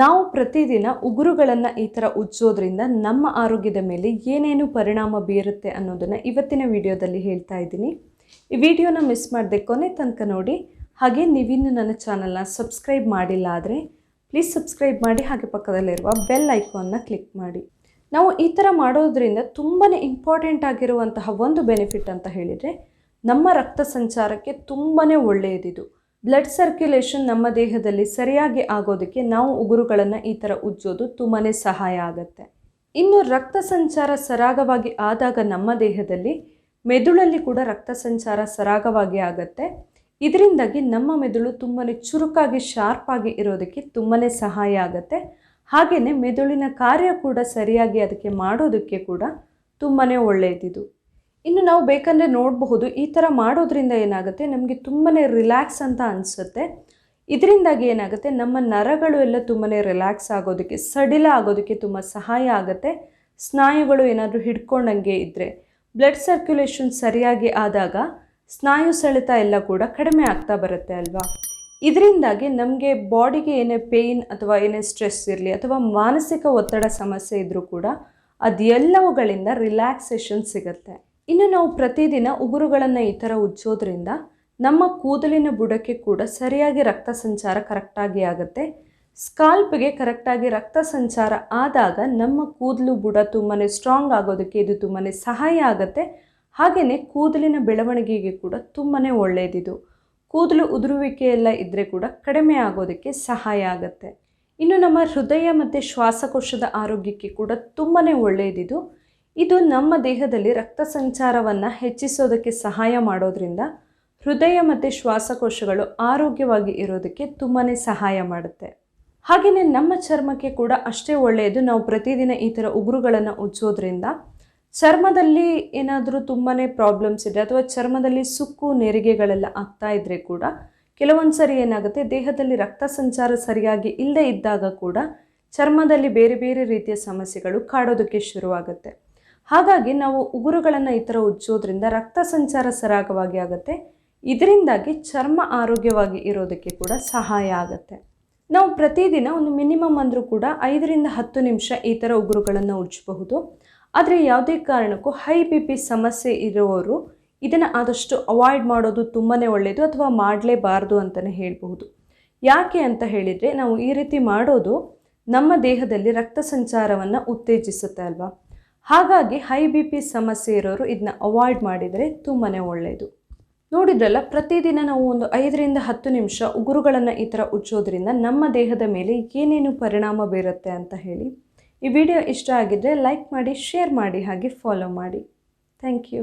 ನಾವು ಪ್ರತಿದಿನ ಉಗುರುಗಳನ್ನು ಈ ಥರ ಉಜ್ಜೋದ್ರಿಂದ ನಮ್ಮ ಆರೋಗ್ಯದ ಮೇಲೆ ಏನೇನು ಪರಿಣಾಮ ಬೀರುತ್ತೆ ಅನ್ನೋದನ್ನು ಇವತ್ತಿನ ವಿಡಿಯೋದಲ್ಲಿ ಹೇಳ್ತಾ ಇದ್ದೀನಿ. ಈ ವಿಡಿಯೋನ ಮಿಸ್ ಮಾಡದೆ ಕೊನೆ ತನಕ ನೋಡಿ. ಹಾಗೆ ನೀವಿನ್ನು ನನ್ನ ಚಾನಲ್ನ ಸಬ್ಸ್ಕ್ರೈಬ್ ಮಾಡಿಲ್ಲ ಆದರೆ ಪ್ಲೀಸ್ ಸಬ್ಸ್ಕ್ರೈಬ್ ಮಾಡಿ. ಹಾಗೆ ಪಕ್ಕದಲ್ಲಿರುವ ಬೆಲ್ ಐಕಾನ್ನ ಕ್ಲಿಕ್ ಮಾಡಿ. ನಾವು ಈ ಥರ ಮಾಡೋದ್ರಿಂದ ತುಂಬಾ ಇಂಪಾರ್ಟೆಂಟ್ ಆಗಿರುವಂತಹ ಒಂದು ಬೆನಿಫಿಟ್ ಅಂತ ಹೇಳಿದರೆ ನಮ್ಮ ರಕ್ತ ಸಂಚಾರಕ್ಕೆ ತುಂಬಾ ಒಳ್ಳೆಯದಿದು. ಬ್ಲಡ್ ಸರ್ಕ್ಯುಲೇಷನ್ ನಮ್ಮ ದೇಹದಲ್ಲಿ ಸರಿಯಾಗಿ ಆಗೋದಕ್ಕೆ ನಾವು ಉಗುರುಗಳನ್ನು ಈ ಥರ ಉಜ್ಜೋದು ತುಂಬಾ ಸಹಾಯ ಆಗುತ್ತೆ. ಇನ್ನು ರಕ್ತ ಸಂಚಾರ ಸರಾಗವಾಗಿ ಆದಾಗ ನಮ್ಮ ದೇಹದಲ್ಲಿ ಮೆದುಳಲ್ಲಿ ಕೂಡ ರಕ್ತ ಸಂಚಾರ ಸರಾಗವಾಗಿ ಆಗುತ್ತೆ. ಇದರಿಂದಾಗಿ ನಮ್ಮ ಮೆದುಳು ತುಂಬಾ ಚುರುಕಾಗಿ ಶಾರ್ಪಾಗಿ ಇರೋದಕ್ಕೆ ತುಂಬಾ ಸಹಾಯ ಆಗುತ್ತೆ. ಹಾಗೆಯೇ ಮೆದುಳಿನ ಕಾರ್ಯ ಕೂಡ ಸರಿಯಾಗಿ ಅದಕ್ಕೆ ಮಾಡೋದಕ್ಕೆ ಕೂಡ ತುಂಬಾ ಒಳ್ಳೆಯದಿದು ಇನ್ನು ನಾವು ಬೇಕಂದರೆ ನೋಡಬಹುದು. ಈ ಥರ ಮಾಡೋದ್ರಿಂದ ಏನಾಗುತ್ತೆ? ನಮಗೆ ತುಂಬಾ ರಿಲ್ಯಾಕ್ಸ್ ಅಂತ ಅನಿಸುತ್ತೆ. ಇದರಿಂದಾಗಿ ಏನಾಗುತ್ತೆ? ನಮ್ಮ ನರಗಳು ಎಲ್ಲ ತುಂಬಾ ರಿಲ್ಯಾಕ್ಸ್ ಆಗೋದಕ್ಕೆ, ಸಡಿಲ ಆಗೋದಕ್ಕೆ ತುಂಬ ಸಹಾಯ ಆಗುತ್ತೆ. ಸ್ನಾಯುಗಳು ಏನಾದರೂ ಹಿಡ್ಕೊಂಡಂಗೆ ಇದ್ದರೆ ಬ್ಲಡ್ ಸರ್ಕ್ಯುಲೇಷನ್ ಸರಿಯಾಗಿ ಆದಾಗ ಸ್ನಾಯು ಸೆಳೆತ ಎಲ್ಲ ಕೂಡ ಕಡಿಮೆ ಆಗ್ತಾ ಬರುತ್ತೆ ಅಲ್ವಾ? ಇದರಿಂದಾಗಿ ನಮಗೆ ಬಾಡಿಗೆ ಏನೇ ಪೇಯ್ನ್ ಅಥವಾ ಏನೇ ಸ್ಟ್ರೆಸ್ ಇರಲಿ ಅಥವಾ ಮಾನಸಿಕ ಒತ್ತಡ ಸಮಸ್ಯೆ ಇದ್ದರೂ ಕೂಡ ಅದೆಲ್ಲವುಗಳಿಂದ ರಿಲ್ಯಾಕ್ಸೇಷನ್ ಸಿಗುತ್ತೆ. ಇನ್ನು ನಾವು ಪ್ರತಿದಿನ ಉಗುರುಗಳನ್ನು ಈ ಥರ ಉಜ್ಜೋದ್ರಿಂದ ನಮ್ಮ ಕೂದಲಿನ ಬುಡಕ್ಕೆ ಕೂಡ ಸರಿಯಾಗಿ ರಕ್ತ ಸಂಚಾರ ಕರೆಕ್ಟಾಗಿ ಆಗುತ್ತೆ. ಸ್ಕಾಲ್ಪ್ಗೆ ಕರೆಕ್ಟಾಗಿ ರಕ್ತ ಸಂಚಾರ ಆದಾಗ ನಮ್ಮ ಕೂದಲು ಬುಡ ತುಂಬಾ ಸ್ಟ್ರಾಂಗ್ ಆಗೋದಕ್ಕೆ ಇದು ತುಂಬಾ ಸಹಾಯ ಆಗುತ್ತೆ. ಹಾಗೆಯೇ ಕೂದಲಿನ ಬೆಳವಣಿಗೆಗೆ ಕೂಡ ತುಂಬಾ ಒಳ್ಳೆಯದಿದು ಕೂದಲು ಉದುರುವಿಕೆ ಎಲ್ಲ ಇದ್ದರೆ ಕೂಡ ಕಡಿಮೆ ಆಗೋದಕ್ಕೆ ಸಹಾಯ ಆಗುತ್ತೆ. ಇನ್ನು ನಮ್ಮ ಹೃದಯ ಮತ್ತು ಶ್ವಾಸಕೋಶದ ಆರೋಗ್ಯಕ್ಕೆ ಕೂಡ ತುಂಬಾ ಒಳ್ಳೆಯದಿದು ಇದು ನಮ್ಮ ದೇಹದಲ್ಲಿ ರಕ್ತ ಸಂಚಾರವನ್ನು ಹೆಚ್ಚಿಸೋದಕ್ಕೆ ಸಹಾಯ ಮಾಡೋದ್ರಿಂದ ಹೃದಯ ಮತ್ತು ಶ್ವಾಸಕೋಶಗಳು ಆರೋಗ್ಯವಾಗಿ ಇರೋದಕ್ಕೆ ತುಂಬಾ ಸಹಾಯ ಮಾಡುತ್ತೆ. ಹಾಗೆಯೇ ನಮ್ಮ ಚರ್ಮಕ್ಕೆ ಕೂಡ ಅಷ್ಟೇ ಒಳ್ಳೆಯದು. ನಾವು ಪ್ರತಿದಿನ ಈ ಥರ ಉಗುರುಗಳನ್ನು ಉಜ್ಜೋದ್ರಿಂದ ಚರ್ಮದಲ್ಲಿ ಏನಾದರೂ ತುಂಬಾ ಪ್ರಾಬ್ಲಮ್ಸ್ ಇದೆ ಅಥವಾ ಚರ್ಮದಲ್ಲಿ ಸುಕ್ಕು, ನೆರಿಗೆಗಳೆಲ್ಲ ಆಗ್ತಾ ಇದ್ದರೆ ಕೂಡ ಕೆಲವೊಂದು ಸರಿ ಏನಾಗುತ್ತೆ, ದೇಹದಲ್ಲಿ ರಕ್ತ ಸಂಚಾರ ಸರಿಯಾಗಿ ಇಲ್ಲದೆ ಇದ್ದಾಗ ಕೂಡ ಚರ್ಮದಲ್ಲಿ ಬೇರೆ ಬೇರೆ ರೀತಿಯ ಸಮಸ್ಯೆಗಳು ಕಾಡೋದಕ್ಕೆ ಶುರುವಾಗುತ್ತೆ. ಹಾಗಾಗಿ ನಾವು ಉಗುರುಗಳನ್ನು ಈ ಥರ ಉಜ್ಜೋದ್ರಿಂದ ರಕ್ತ ಸಂಚಾರ ಸರಾಗವಾಗಿ ಆಗುತ್ತೆ. ಇದರಿಂದಾಗಿ ಚರ್ಮ ಆರೋಗ್ಯವಾಗಿ ಇರೋದಕ್ಕೆ ಕೂಡ ಸಹಾಯ ಆಗುತ್ತೆ. ನಾವು ಪ್ರತಿದಿನ ಒಂದು ಮಿನಿಮಮ್ ಅಂದರೂ ಕೂಡ ಐದರಿಂದ ಹತ್ತು ನಿಮಿಷ ಈ ಥರ ಉಗುರುಗಳನ್ನು ಉಜ್ಜಬಹುದು. ಆದರೆ ಯಾವುದೇ ಕಾರಣಕ್ಕೂ ಹೈ ಬಿ ಪಿ ಸಮಸ್ಯೆ ಇರುವವರು ಇದನ್ನು ಆದಷ್ಟು ಅವಾಯ್ಡ್ ಮಾಡೋದು ತುಂಬಾ ಒಳ್ಳೆಯದು ಅಥವಾ ಮಾಡಲೇಬಾರ್ದು ಅಂತಲೇ ಹೇಳಬಹುದು. ಯಾಕೆ ಅಂತ ಹೇಳಿದರೆ ನಾವು ಈ ರೀತಿ ಮಾಡೋದು ನಮ್ಮ ದೇಹದಲ್ಲಿ ರಕ್ತ ಸಂಚಾರವನ್ನು ಉತ್ತೇಜಿಸುತ್ತೆ ಅಲ್ವಾ? ಹಾಗಾಗಿ ಹೈ ಬಿ ಪಿ ಸಮಸ್ಯೆ ಇರೋರು ಇದನ್ನ ಅವಾಯ್ಡ್ ಮಾಡಿದರೆ ತುಂಬಾ ಒಳ್ಳೆಯದು ನೋಡಿದ್ರಲ್ಲ, ಪ್ರತಿದಿನ ನಾವು ಒಂದು ಐದರಿಂದ ಹತ್ತು ನಿಮಿಷ ಉಗುರುಗಳನ್ನು ಈ ಥರ ಉಜ್ಜೋದ್ರಿಂದ ನಮ್ಮ ದೇಹದ ಮೇಲೆ ಏನೇನು ಪರಿಣಾಮ ಬೀರುತ್ತೆ ಅಂತ ಹೇಳಿ ಈ ವಿಡಿಯೋ ಇಷ್ಟ ಆಗಿದ್ದರೆ ಲೈಕ್ ಮಾಡಿ ಶೇರ್ ಮಾಡಿ, ಹಾಗೆ ಫಾಲೋ ಮಾಡಿ. Thank you